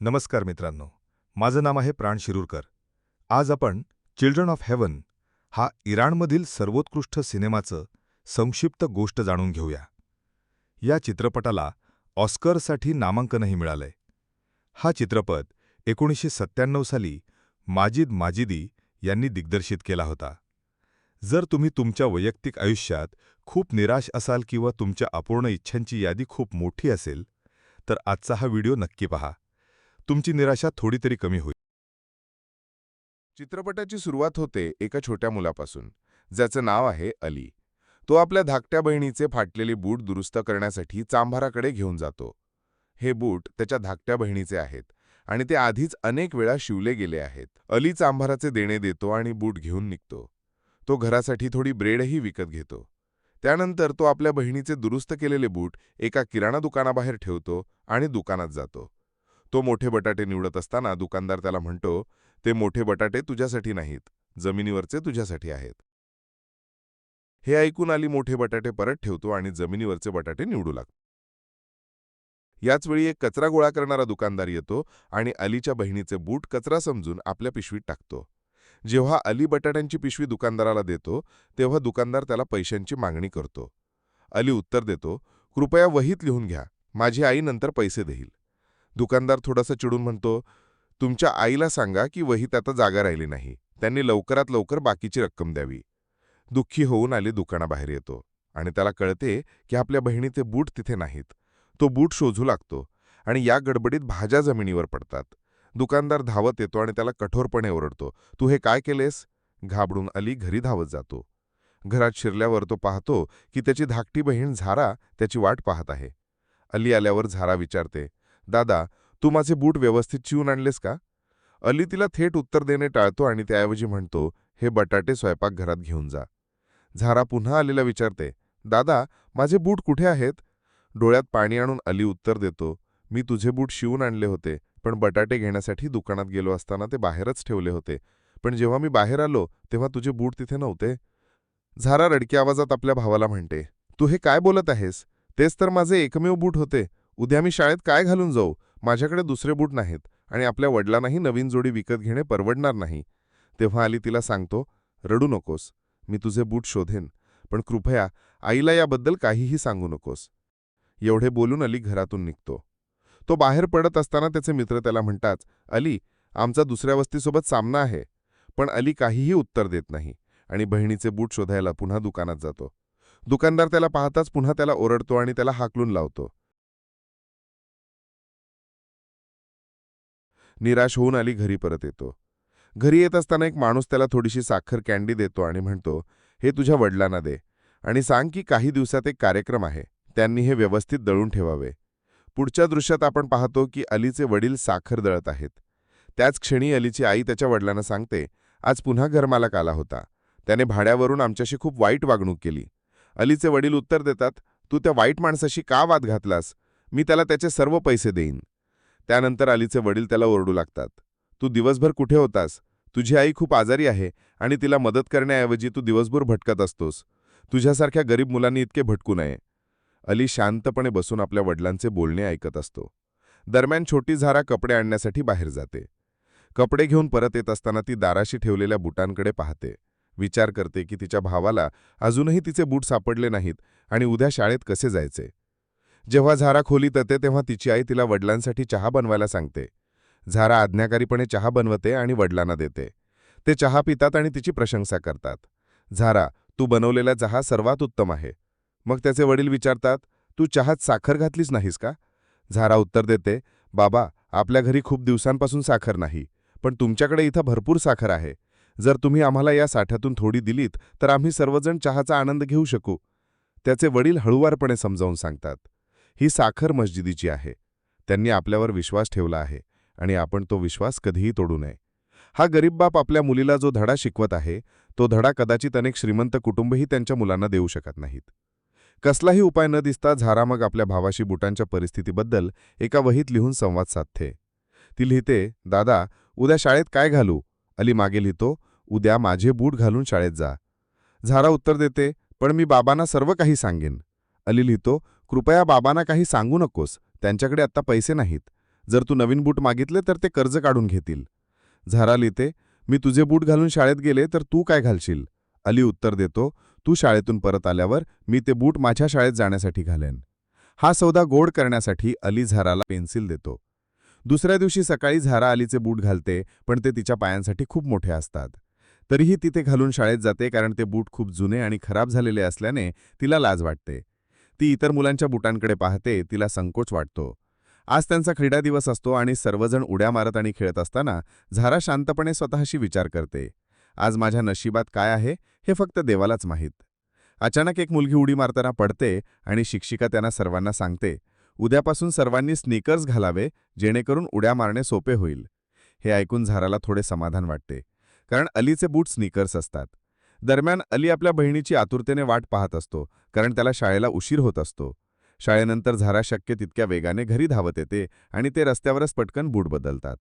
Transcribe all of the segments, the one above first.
नमस्कार मित्रांनो. माझं नाम आहे प्राण शिरूरकर. आज आपण चिल्ड्रन ऑफ हेवन हा इराणमधील सर्वोत्कृष्ट सिनेमाचं संक्षिप्त गोष्ट जाणून घेऊया. या चित्रपटाला ऑस्करसाठी नामांकनही मिळालंय. हा चित्रपट एकोणीसशे सत्त्याण्णव साली माजिद माजिदी यांनी दिग्दर्शित केला होता. जर तुम्ही तुमच्या वैयक्तिक आयुष्यात खूप निराश असाल किंवा तुमच्या अपूर्ण इच्छांची यादी खूप मोठी असेल तर आजचा हा व्हिडिओ नक्की पहा. तुमची निराशा थोडी तरी कमी होईल. चित्रपटाची सुरुवात होते एका छोट्या मुलापासून ज्याचं नाव आहे अली. तो आपल्या धाकट्या बहिणीचे फाटलेले बूट दुरुस्त करण्यासाठी चांभाराकडे घेऊन जातो. हे बूट त्याच्या धाकट्या बहिणीचे आहेत आणि ते आधीच अनेक वेळा शिवले गेले आहेत. अली चांभाराचे देणे देतो आणि बूट घेऊन निघतो. तो घरासाठी थोडी ब्रेडही विकत घेतो. त्यानंतर तो आपल्या बहिणीचे दुरुस्त केलेले बूट एका किराणा दुकानाबाहेर ठेवतो आणि दुकानात जातो. तो मोठे बटाटे निवडत असताना दुकानदार त्याला म्हणतो ते मोठे बटाटे तुझ्यासाठी नाहीत जमिनीवरचे तुझ्यासाठी आहेत. हे ऐकून आली मोठे बटाटे परत ठेवतो आणि जमिनीवरचे बटाटे निवडू लागतो. याचवेळी एक कचरा गोळा करणारा दुकानदार येतो आणि अलीच्या बहिणीचे बूट कचरा समजून आपल्या पिशवीत टाकतो. जेव्हा अली बटाट्यांची पिशवी दुकानदाराला देतो तेव्हा दुकानदार त्याला पैशांची मागणी करतो. अली उत्तर देतो कृपया वहीत लिहून घ्या माझी आई नंतर पैसे देईल. दुकानदार थोडासा चिडून म्हणतो तुमच्या आईला सांगा की वहीत आता जागा राहिली नाही. त्यांनी लवकरात लवकर बाकीची रक्कम द्यावी. दुःखी होऊन आली दुकानाबाहेर येतो आणि त्याला कळते की आपल्या बहिणीचे बूट तिथे नाहीत. तो बूट शोधू लागतो आणि या गडबडीत भाज्या जमिनीवर पडतात. दुकानदार धावत येतो आणि त्याला कठोरपणे ओरडतो तू हे काय केलेस? घाबडून अली घरी धावत जातो. घरात शिरल्यावर तो पाहतो की त्याची धाकटी बहीण झारा त्याची वाट पाहत आहे. अली आल्यावर झारा विचारते दादा तू माझे बूट व्यवस्थित चिवून आणलेस का? अली तिला थेट उत्तर देणे टाळतो आणि त्याऐवजी म्हणतो हे बटाटे स्वयंपाकघरात घेऊन जा. झारा पुन्हा अलीला विचारते दादा माझे बूट कुठे आहेत? डोळ्यात पाणी आणून अली उत्तर देतो मी तुझे बूट शिवून आणले होते पण बटाटे घेण्यासाठी दुकानात गेलो असताना ते बाहेरच ठेवले होते. पण जेव्हा मी बाहेर आलो तेव्हा तुझे बूट तिथे नव्हते. झारा रडक्या आवाजात आपल्या भावाला म्हणते तू हे काय बोलत आहेस? तेच तर माझे एकमेव बूट होते. उद्या मी शाळेत काय घालून जाऊ? माझ्याकडे दुसरे बूट नाहीत आणि आपल्या वडिलांनाही नवीन जोडी विकत घेणे परवडणार नाही. तेव्हा आली तिला सांगतो रडू नकोस मी तुझे बूट शोधेन पण कृपया आईला याबद्दल काहीही सांगू नकोस. एवढे बोलून अली घरातून निघतो. तो बाहेर पडत असताना त्याचे मित्र त्याला म्हणतात अली आमचा दुसऱ्या वस्तीसोबत सामना आहे पण अली काहीही उत्तर देत नाही आणि बहिणीचे बूट शोधायला पुन्हा दुकानात जातो. दुकानदार त्याला पाहताच पुन्हा त्याला ओरडतो आणि त्याला हाकलून लावतो. निराश होऊन आली घरी परत येतो. घरी येत असताना एक माणूस त्याला थोडीशी साखर कॅन्डी देतो आणि म्हणतो हे तुझ्या वडिलांना दे आणि सांग की काही दिवसात एक कार्यक्रम आहे. त्यांनी हे व्यवस्थित दळून ठेवावे. पुढच्या दृश्यात आपण पाहतो की अलीचे वडील साखर दळत आहेत. त्याच क्षणी अलीची आई त्याच्या वडिलांना सांगते आज पुन्हा घरमालक आला होता. त्याने भाड्यावरून आमच्याशी खूप वाईट वागणूक केली. अलीचे वडील उत्तर देतात तू त्या वाईट माणसाशी का वाद घातलास? मी त्याला त्याचे सर्व पैसे देईन. त्यानंतर अलीचे वडील त्याला ओरडू लागतात. तू दिवसभर कुठे होतास? तुझी आई खूप आजारी आहे आणि तिला मदत करण्याऐवजी तू दिवसभर भटकत असतोस. तुझ्यासारख्या गरीब मुलांनी इतके भटकू नये. अली शांतपणे बसून आपल्या वडिलांचे बोलणे ऐकत असतो. दरम्यान छोटी झारा कपडे आणण्यासाठी बाहेर जाते. कपडे घेऊन परत येत असताना ती दाराशी ठेवलेल्या बुटांकडे पाहते. विचार करते की तिच्या भावाला अजूनही तिचे बूट सापडले नाहीत आणि उद्या शाळेत कसे जायचे? जेव्हा झारा खोलीत येते तेव्हा तिची आई तिला वडिलांसाठी चहा बनवायला सांगते. झारा आज्ञाकारीपणे चहा बनवते आणि वडिलांना देते. ते चहा पितात आणि तिची प्रशंसा करतात. झारा तू बनवलेला चहा सर्वात उत्तम आहे. मग त्याचे वडील विचारतात तू चहात साखर घातलीच नाहीस का? झारा उत्तर देते बाबा आपल्या घरी खूप दिवसांपासून साखर नाही पण तुमच्याकडे इथं भरपूर साखर आहे. जर तुम्ही आम्हाला या साठ्यातून थोडी दिलीत तर आम्ही सर्वजण चहाचा आनंद घेऊ शकू. त्याचे वडील हळुवारपणे समजावून सांगतात. ही साखर मस्जिदीची आहे. त्यांनी आपल्यावर विश्वास ठेवला आहे आणि आपण तो विश्वास कधीही तोडू नये. हा गरीब बाप आपल्या मुलीला जो धडा शिकवत आहे तो धडा कदाचित अनेक श्रीमंत कुटुंबही त्यांच्या मुलांना देऊ शकत नाहीत. कसलाही उपाय न दिसता झारा मग आपल्या भावाशी बुटांच्या परिस्थितीबद्दल एका वहीत लिहून संवाद साधते. ती लिहिते दादा उद्या शाळेत काय घालू अली मागे लिहितो उद्या माझे बूट घालून शाळेत जा. झारा उत्तर देते पण मी बाबांना सर्व काही सांगेन अली लिहितो कृपया बाबांना काही सांगू नकोस. त्यांच्याकडे आत्ता पैसे नाहीत. जर तू नवीन बूट मागितले तर ते कर्ज काढून घेतील. झारा लिहिते मी तुझे बूट घालून शाळेत गेले तर तू काय घालशील? अली उत्तर देतो तू शाळेतून परत आल्यावर मी ते बूट माझ्या शाळेत जाण्यासाठी घालेन. हा सौदा गोड करण्यासाठी अली झाराला पेन्सिल देतो. दुसऱ्या दिवशी सकाळी झारा अलीचे बूट घालते पण ते तिच्या पायांसाठी खूप मोठे असतात. तरीही तिथे घालून शाळेत जाते कारण ते बूट खूप जुने आणि खराब झालेले असल्याने तिला लाज वाटते. ती इतर मुलांच्या बुटांकडे पाहते तिला संकोच वाटतो. आज त्यांचा क्रीडा दिवस असतो आणि सर्वजण उड्या मारत आणि खेळत असताना झारा शांतपणे स्वतःशी विचार करते. आज माझ्या नशिबात काय आहे हे फक्त देवालाच माहीत. अचानक एक मुलगी उडी मारताना पडते आणि शिक्षिका त्यांना सर्वांना सांगते उद्यापासून सर्वांनी स्नीकर्स घालावे जेणेकरून उड्या मारणे सोपे होईल. हे ऐकून झाराला थोडे समाधान वाटते कारण अलीचे बूट स्निकर्स असतात. दरम्यान अली आपल्या बहिणीची आतुरतेने वाट पाहत असतो कारण त्याला शाळेला उशीर होत असतो. शाळेनंतर झारा शक्य तितक्या वेगाने घरी धावत येते आणि ते रस्त्यावरच पटकन बूट बदलतात.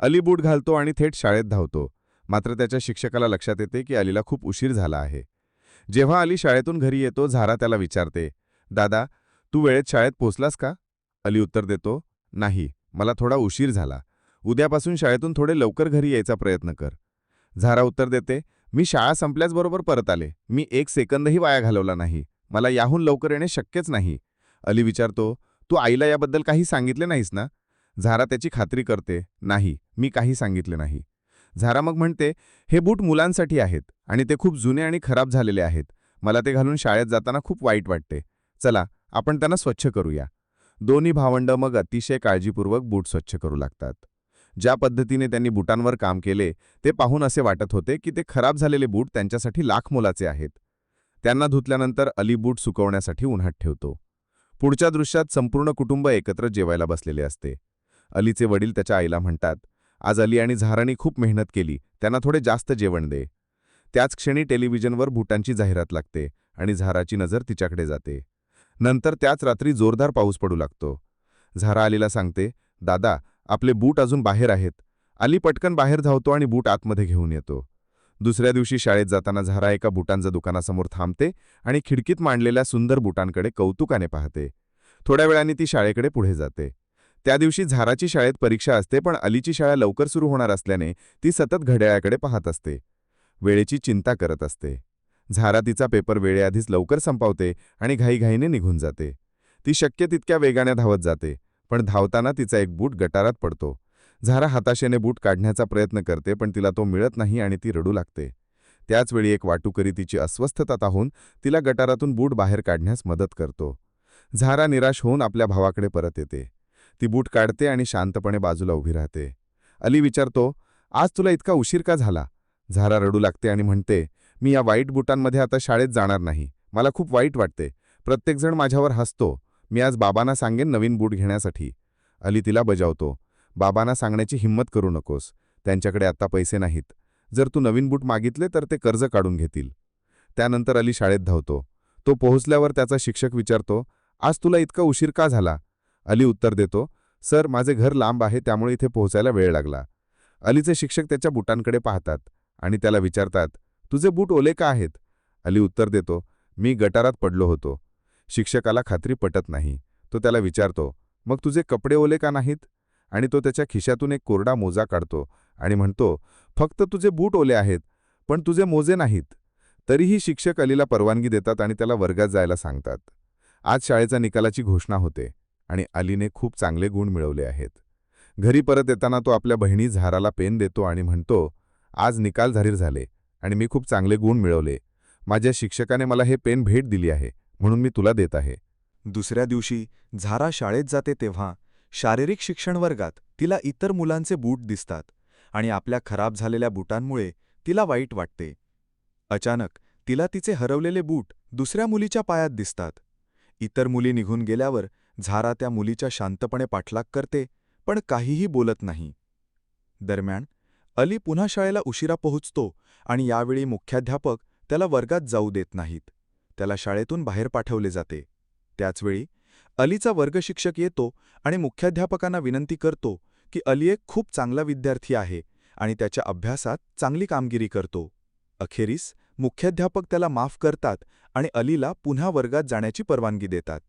अली बूट घालतो आणि थेट शाळेत धावतो. मात्र त्याच्या शिक्षकाला लक्षात येते की अलीला खूप उशीर झाला आहे. जेव्हा अली शाळेतून घरी येतो झारा त्याला विचारते दादा तू वेळेत शाळेत पोचलास का? अली उत्तर देतो नाही मला थोडा उशीर झाला. उद्यापासून शाळेतून थोडे लवकर घरी यायचा प्रयत्न कर. झारा उत्तर देते मी शाळा संपल्याचबरोबर परत आले. मी एक सेकंदही वाया घालवला नाही. मला याहून लवकर येणे शक्यच नाही. अली विचारतो तू आईला याबद्दल काही सांगितले नाहीस ना? झारा त्याची खात्री करते. नाही मी काही सांगितले नाही. झारा मग म्हणते हे बूट मुलांसाठी आहेत आणि ते खूप जुने आणि खराब झालेले आहेत. मला ते घालून शाळेत जाताना खूप वाईट वाटते. चला आपण त्यांना स्वच्छ करूया. दोन्ही भावंड मग अतिशय काळजीपूर्वक बूट स्वच्छ करू लागतात. ज्या पद्धतीने त्यांनी बुटांवर काम केले ते पाहून असे वाटत होते की ते खराब झालेले बूट त्यांच्यासाठी लाख मोलाचे आहेत. त्यांना धुतल्यानंतर अली बूट सुकवण्यासाठी उन्हात ठेवतो. पुढच्या दृश्यात संपूर्ण कुटुंब एकत्र जेवायला बसलेले असते. अलीचे वडील त्याच्या आईला म्हणतात आज अली आणि झहारानी खूप मेहनत केली त्यांना थोडे जास्त जेवण दे. त्याच क्षणी टेलिव्हिजनवर बुटांची जाहिरात लागते आणि झहाराची नजर तिच्याकडे जाते. नंतर त्याच रात्री जोरदार पाऊस पडू लागतो. झहारा अलीला सांगते दादा आपले बूट अजून बाहेर आहेत. अली पटकन बाहेर धावतो आणि बूट आतमध्ये घेऊन येतो. दुसऱ्या दिवशी शाळेत जाताना झारा एका बुटांच्या दुकानासमोर थांबते आणि खिडकीत मांडलेल्या सुंदर बुटांकडे कौतुकाने पाहते. थोड्या वेळाने ती शाळेकडे पुढे जाते. त्या दिवशी झाराची शाळेत परीक्षा असते पण अलीची शाळा लवकर सुरू होणार असल्याने ती सतत घड्याळाकडे पाहत असते. वेळेची चिंता करत असते. झारा तिचा पेपर वेळेआधीच लवकर संपवते आणि घाईघाईने निघून जाते. ती शक्य तितक्या वेगाने धावत जाते. पण धावताना तिचा एक बूट गटारात पडतो. झारा हाताशेने बूट काढण्याचा प्रयत्न करते पण तिला तो मिळत नाही आणि ती रडू लागते. त्याचवेळी एक वाटूकरी तिची अस्वस्थता ताहून तिला गटारातून बूट बाहेर काढण्यास मदत करतो. झारा निराश होऊन आपल्या भावाकडे परत येते. ती बूट काढते आणि शांतपणे बाजूला उभी राहते. अली विचारतो आज तुला इतका उशीर का झाला? झारा रडू लागते आणि म्हणते मी या वाईट बुटांमध्ये आता शाळेत जाणार नाही. मला खूप वाईट वाटते. प्रत्येकजण माझ्यावर हसतो. मी आज बाबांना सांगेन नवीन बूट घेण्यासाठी. अली तिला बजावतो. बाबांना सांगण्याची हिंमत करू नकोस. त्यांच्याकडे आत्ता पैसे नाहीत. जर तू नवीन बूट मागितले तर ते कर्ज काढून घेतील. त्यानंतर अली शाळेत धावतो. तो पोहोचल्यावर त्याचा शिक्षक विचारतो आज तुला इतका उशीर का झाला? अली उत्तर देतो सर माझे घर लांब आहे त्यामुळे इथे पोहोचायला वेळ लागला. अलीचे शिक्षक त्याच्या बुटांकडे पाहतात आणि त्याला विचारतात तुझे बूट ओले का आहेत? अली उत्तर देतो मी गटारात पडलो होतो. शिक्षकाला खात्री पटत नाही. तो त्याला विचारतो मग तुझे कपडे ओले का नाहीत? आणि तो त्याच्या खिशातून एक कोरडा मोजा काढतो आणि म्हणतो फक्त तुझे बूट ओले आहेत पण तुझे मोजे नाहीत. तरीही शिक्षक अलीला परवानगी देतात आणि त्याला वर्गात जायला सांगतात. आज शाळेचा निकालाची घोषणा होते आणि अलीने खूप चांगले गुण मिळवले आहेत. घरी परत येताना तो आपल्या बहिणी झाराला पेन देतो आणि म्हणतो आज निकाल जाहीर झाले आणि मी खूप चांगले गुण मिळवले. माझ्या शिक्षकाने मला हे पेन भेट दिली आहे. म्हणून मी तुला देत आहे. दुसऱ्या दिवशी झारा शाळेत जाते तेव्हा शारीरिक शिक्षण वर्गात तिला इतर मुलांचे बूट दिसतात आणि आपल्या खराब झालेल्या बुटांमुळे तिला वाईट वाटते. अचानक तिला तिचे हरवलेले बूट दुसऱ्या मुलीच्या पायात दिसतात. इतर मुली निघून गेल्यावर झारा त्या मुलीच्या शांतपणे पाठलाग करते पण काहीही बोलत नाही. दरम्यान अली पुन्हा शाळेला उशिरा पोहोचतो आणि यावेळी मुख्याध्यापक त्याला वर्गात जाऊ देत नाहीत. त्याला शाळेतून बाहेर पाठवले जाते. त्याचवेळी अलीचा वर्गशिक्षक येतो आणि मुख्याध्यापकांना विनंती करतो की अली एक खूप चांगला विद्यार्थी आहे आणि त्याच्या अभ्यासात चांगली कामगिरी करतो. अखेरीस मुख्याध्यापक त्याला माफ करतात आणि अलीला पुन्हा वर्गात जाण्याची परवानगी देतात.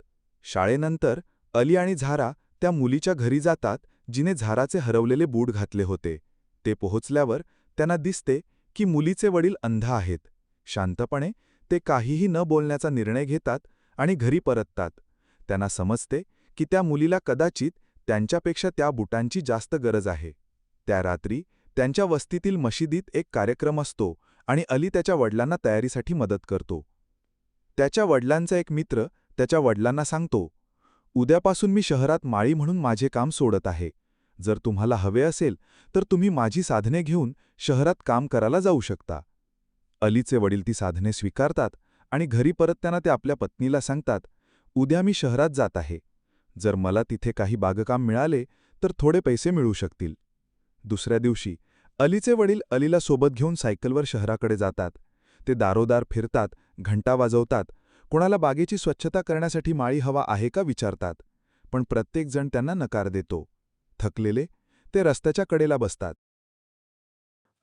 शाळेनंतर अली आणि झारा त्या मुलीच्या घरी जातात जिने झाराचे हरवलेले बूट घातले होते. ते पोहोचल्यावर त्यांना दिसते की मुलीचे वडील अंध आहेत. शांतपणे ते काहीही न बोलण्याचा निर्णय घेतात आणि घरी परततात. त्यांना समजते की त्या मुलीला कदाचित त्यांच्यापेक्षा त्या बुटांची जास्त गरज आहे. त्या रात्री त्यांच्या वस्तीतील मशिदीत एक कार्यक्रम असतो आणि अली त्याच्या वडिलांना तयारीसाठी मदत करतो. त्याच्या वडिलांचा एक मित्र त्याच्या वडिलांना सांगतो उद्यापासून मी शहरात माळी म्हणून माझे काम सोडत आहे. जर तुम्हाला हवे असेल तर तुम्ही माझी साधने घेऊन शहरात काम करायला जाऊ शकता. अलीचे वडील ती साधने स्वीकारतात आणि घरी परत त्यांना ते आपल्या पत्नीला सांगतात उद्या मी शहरात जात आहे. जर मला तिथे काही बागकाम मिळाले तर थोडे पैसे मिळू शकतील. दुसऱ्या दिवशी अलीचे वडील अलीला सोबत घेऊन सायकलवर शहराकडे जातात. ते दारोदार फिरतात घंटा वाजवतात कोणाला बागेची स्वच्छता करण्यासाठी माळी हवा आहे का विचारतात पण प्रत्येकजण त्यांना नकार देतो. थकलेले ते रस्त्याच्या कडेला बसतात.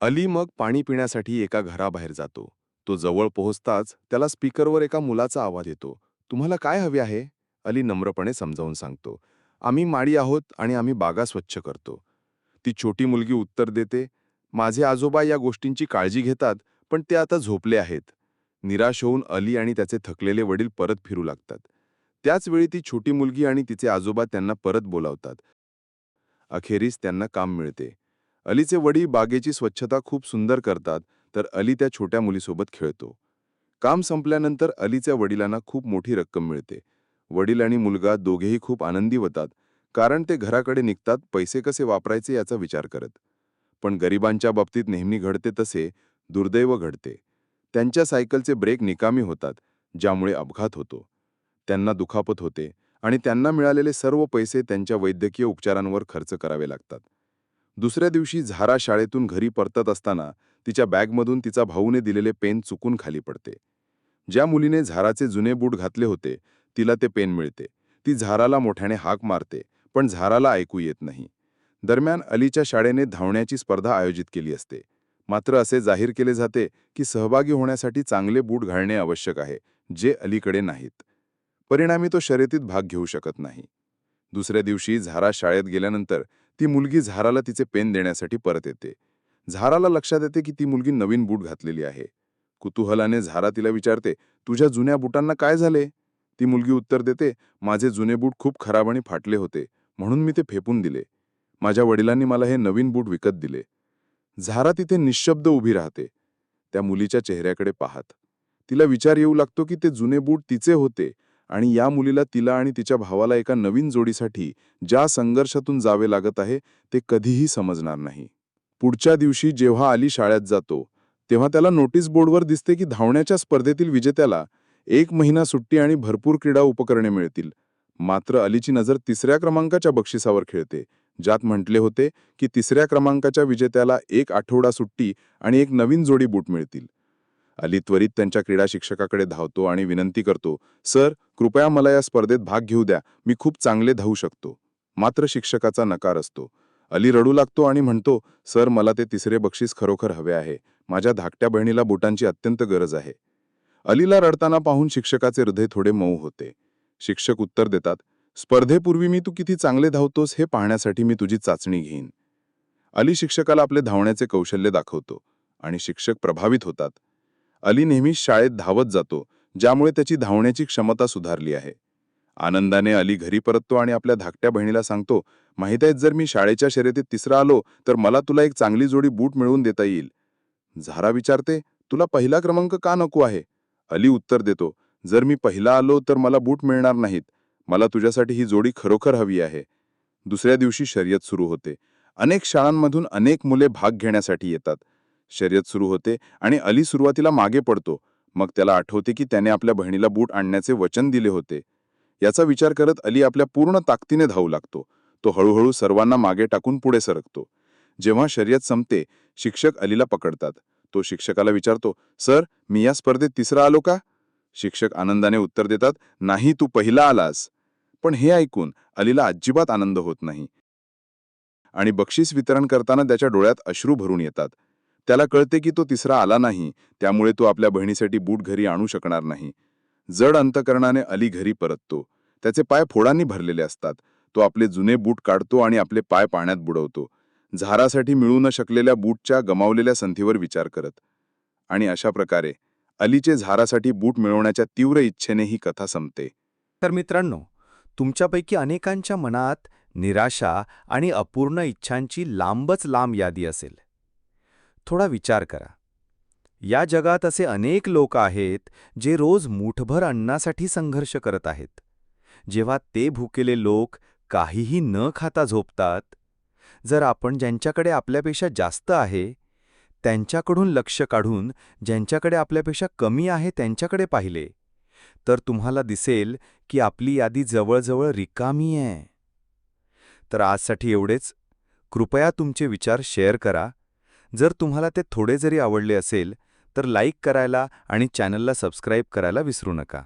अली मग पाणी पिण्यासाठी एका घराबाहेर जातो. तो जवळ पोहोचताच त्याला स्पीकरवर एका मुलाचा आवाज येतो. तुम्हाला काय हवे आहे? अली नम्रपणे समजावून सांगतो. आम्ही माडी आहोत आणि आम्ही बागा स्वच्छ करतो. ती छोटी मुलगी उत्तर देते. माझे आजोबा या गोष्टींची काळजी घेतात पण ते आता झोपले आहेत. निराश होऊन अली आणि त्याचे थकलेले वडील परत फिरू लागतात. त्याचवेळी ती छोटी मुलगी आणि तिचे आजोबा त्यांना परत बोलावतात. अखेरीस त्यांना काम मिळते. अलीचे वडील बागेची स्वच्छता खूप सुंदर करतात तर अली त्या छोट्या मुलीसोबत खेळतो. काम संपल्यानंतर अलीच्या वडिलांना खूप मोठी रक्कम मिळते. वडील आणि मुलगा दोघेही खूप आनंदी होतात कारण ते घराकडे निघतात पैसे कसे वापरायचे याचा विचार करत. पण गरिबांच्या बाबतीत नेहमी घडते तसे दुर्दैव घडते. त्यांच्या सायकलचे ब्रेक निकामी होतात ज्यामुळे अपघात होतो. त्यांना दुखापत होते आणि त्यांना मिळालेले सर्व पैसे त्यांच्या वैद्यकीय उपचारांवर खर्च करावे लागतात. दुसऱ्या दिवशी झारा शाळेतून घरी परतत असताना तिच्या बॅगमधून तिचा भाऊने दिलेले पेन चुकून खाली पडते. ज्या मुलीने झाराचे जुने बूट घातले होते तिला ते पेन मिळते. ती झाराला मोठ्याने हाक मारते पण झाराला ऐकू येत नाही. दरम्यान अलीच्या शाळेने धावण्याची स्पर्धा आयोजित केली असते. मात्र असे जाहीर केले जाते की सहभागी होण्यासाठी चांगले बूट घालणे आवश्यक आहे जे अलीकडे नाहीत. परिणामी तो शर्यतीत भाग घेऊ शकत नाही. दुसऱ्या दिवशी झारा शाळेत गेल्यानंतर ती मुलगी झाराला तिचे पेन देण्यासाठी परत येते. झाराला लक्षात येते की ती मुलगी नवीन बूट घातलेली आहे. कुतूहलाने झारा तिला विचारते तुझ्या जुन्या बुटांना काय झाले? ती मुलगी उत्तर देते माझे जुने बूट खूप खराब आणि फाटले होते म्हणून मी ते फेकून दिले. माझ्या वडिलांनी मला हे नवीन बूट विकत दिले. झारा तिथे निशब्द उभी राहते. त्या मुलीच्या चेहऱ्याकडे पाहत. तिला विचार येऊ लागतो की ते जुने बूट तिचे होते आणि या मुलीला तिला आणि तिच्या भावाला एका नवीन जोडीसाठी ज्या संघर्षातून जावे लागत आहे ते कधीही समजणार नाही. पुढच्या दिवशी जेव्हा अली शाळेत जातो तेव्हा त्याला नोटीस बोर्डवर दिसते की धावण्याच्या स्पर्धेतील विजेत्याला एक महिना सुट्टी आणि भरपूर क्रीडा उपकरणे मिळतील. मात्र अलीची नजर तिसऱ्या क्रमांकाच्या बक्षिसावर खेळते ज्यात म्हटले होते की तिसऱ्या क्रमांकाच्या विजेत्याला एक आठवडा सुट्टी आणि एक नवीन जोडी बूट मिळतील. अली त्वरित त्यांच्या क्रीडा शिक्षकाकडे धावतो आणि विनंती करतो सर कृपया मला या स्पर्धेत भाग घेऊ द्या मी खूप चांगले धावू शकतो. मात्र शिक्षकाचा नकार असतो. अली रडू लागतो आणि म्हणतो सर मला ते तिसरे बक्षीस खरोखर हवे आहे. माझ्या धाकट्या बहिणीला बुटांची अत्यंत गरज आहे. अलीला रडताना पाहून शिक्षकाचे हृदय थोडे मऊ होते. शिक्षक उत्तर देतात स्पर्धेपूर्वी मी तू किती चांगले धावतोस हे पाहण्यासाठी मी तुझी चाचणी घेईन. अली शिक्षकाला आपले धावण्याचे कौशल्य दाखवतो आणि शिक्षक प्रभावित होतात. अली नेहमी शाळेत धावत जातो ज्यामुळे त्याची धावण्याची क्षमता सुधारली आहे. आनंदाने अली घरी परततो आणि आपल्या धाकट्या बहिणीला सांगतो माहीत आहेत जर मी शाळेच्या शर्यतीत तिसरा आलो तर मला तुला एक चांगली जोडी बूट मिळवून देता येईल. झारा विचारते तुला पहिला क्रमांक का नको आहे? अली उत्तर देतो जर मी पहिला आलो तर मला बूट मिळणार नाहीत. मला तुझ्यासाठी ही जोडी खरोखर हवी आहे. दुसऱ्या दिवशी शर्यत सुरू होते. अनेक शाळांमधून अनेक मुले भाग घेण्यासाठी येतात. शर्यत सुरू होते आणि अली सुरुवातीला मागे पडतो. मग त्याला आठवते की त्याने आपल्या बहिणीला बूट आणण्याचे वचन दिले होते. याचा विचार करत अली आपल्या पूर्ण ताकदीने धावू लागतो. तो हळूहळू सर्वांना मागे टाकून पुढे सरकतो. जेव्हा शर्यत संपते शिक्षक अलीला पकडतात. तो शिक्षकाला विचारतो सर मी या स्पर्धेत तिसरा आलो का? शिक्षक आनंदाने उत्तर देतात नाही तू पहिला आलास. पण हे ऐकून अलीला अजिबात आनंद होत नाही. आणि बक्षीस वितरण करताना त्याच्या डोळ्यात अश्रू भरून येतात. त्याला कळते की तो तिसरा आला नाही त्यामुळे तो आपल्या बहिणीसाठी बूट घरी आणू शकणार नाही. जड अंतकरणाने अली घरी परततो. त्याचे पाय फोडांनी भरलेले असतात. तो आपले जुने बूट काढतो आणि आपले पाय पाण्यात बुडवतो. झारासाठी मिळू न शकलेल्या बूटच्या गमावलेल्या संधीवर विचार करत. आणि अशा प्रकारे अलीचे झारासाठी बूट मिळवण्याच्या तीव्र इच्छेने ही कथा संपते. तर मित्रांनो तुमच्यापैकी अनेकांच्या मनात निराशा आणि अपूर्ण इच्छांची लांबच लांब यादी असेल. थोडा विचार करा. या जगात असे अनेक लोक आहेत जे रोज मूठभर अन्नासाठी संघर्ष करत आहेत. जेव्हा ते भुकेले लोक काहीही न खाता झोपतात जर आपण ज्यांच्याकडे आपल्यापेक्षा जास्त आहे त्यांच्याकडून लक्ष काढून ज्यांच्याकडे आपल्यापेक्षा कमी आहे त्यांच्याकडे पाहिले तर तुम्हाला दिसेल की आपली यादी जवळजवळ रिकामी आहे. तर आजसाठी एवढेच. कृपया तुमचे विचार शेअर करा. जर तुम्हाला ते थोडे जरी आवडले असेल तर लाईक करायला आणि चॅनलला सबस्क्राईब करायला विसरू नका.